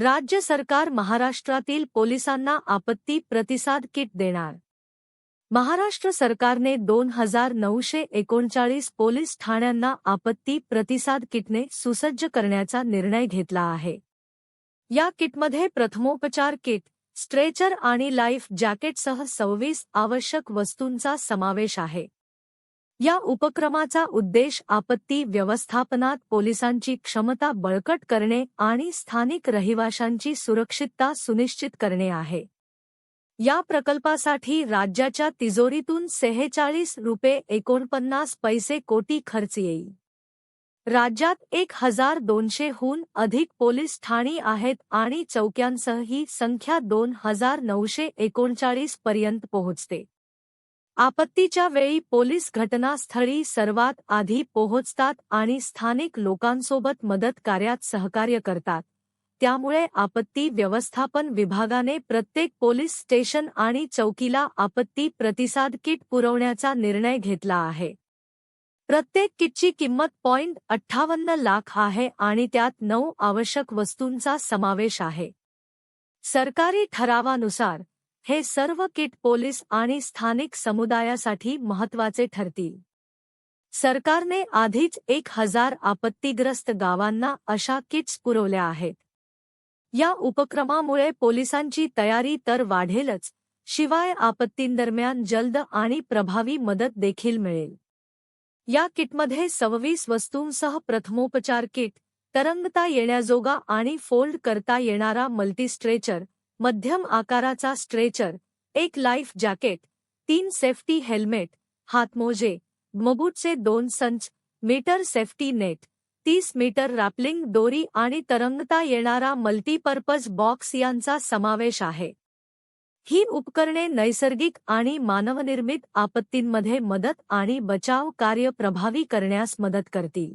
राज्य सरकार महाराष्ट्रातील पोलिसांना आपत्ती प्रतिसाद किट देणार. महाराष्ट्र सरकारने दोन हजार नऊशे एकोणचाळीस पोलीस ठाण्यांना आपत्ती प्रतिसाद किटने सुसज्ज करण्याचा निर्णय घेतला आहे. या किटमध्ये प्रथमोपचार किट स्ट्रेचर आणि लाईफ जॅकेटसह सव्वीस आवश्यक वस्तूंचा समावेश आहे. या उपक्रमाचा उद्देश आपत्ती व्यवस्थापनात पोलिसांची क्षमता बळकट करणे आणि स्थानिक रहिवाशांची सुरक्षितता सुनिश्चित करणे आहे. या प्रकल्पासाठी राज्याच्या तिजोरीतून सेहेचाळीस रुपये एकोणपन्नास पैसे कोटी खर्च येईल. राज्यात एक हजार दोनशेहून अधिक पोलीस ठाणी आहेत आणि चौक्यांसह ही संख्या दोन हजार नऊशे एकोणचाळीस पर्यंत पोहोचते. आपत्तीच्या वेळी पोलीस घटनास्थळी सर्वात आधी पोहोचतात आणि स्थानिक लोकांसोबत मदत कार्यात सहकार्य करतात. त्यामुळे आपत्ती व्यवस्थापन विभागाने प्रत्येक पोलीस स्टेशन आणि चौकीला आपत्ती प्रतिसाद किट पुरवण्याचा निर्णय घेतला आहे. प्रत्येक किटची किंमत पॉइंट अठ्ठावन्न लाख आहे आणि त्यात नऊ आवश्यक वस्तूंचा समावेश आहे. सरकारी ठरावानुसार हे सर्व किट पोलीस आणि स्थानिक समुदायासाठी महत्त्वाचे ठरतील. सरकारने आधीच एक हजार आपत्तीग्रस्त गावांना अशा किट्स पुरवल्या आहेत. या उपक्रमामुळे पोलिसांची तयारी तर वाढेलच शिवाय आपत्तींदरम्यान जलद आणि प्रभावी मदत देखील मिळेल. या किटमध्ये सव्वीस वस्तूंसह प्रथमोपचार किट तरंगता येण्याजोगा आणि फोल्ड करता येणारा मल्टीस्ट्रेचर मध्यम आकाराचा स्ट्रेचर एक लाईफ जॅकेट तीन सेफ्टी हेल्मेट हातमोजे मबूटचे दोन संच मीटर सेफ्टी नेट तीस मीटर रॅपलिंग दोरी आणि तरंगता येणारा मल्टीपर्पज बॉक्स यांचा समावेश आहे. ही उपकरणे नैसर्गिक आणि मानवनिर्मित आपत्तींमध्ये मदत आणि बचाव कार्य प्रभावी करण्यास मदत करतील.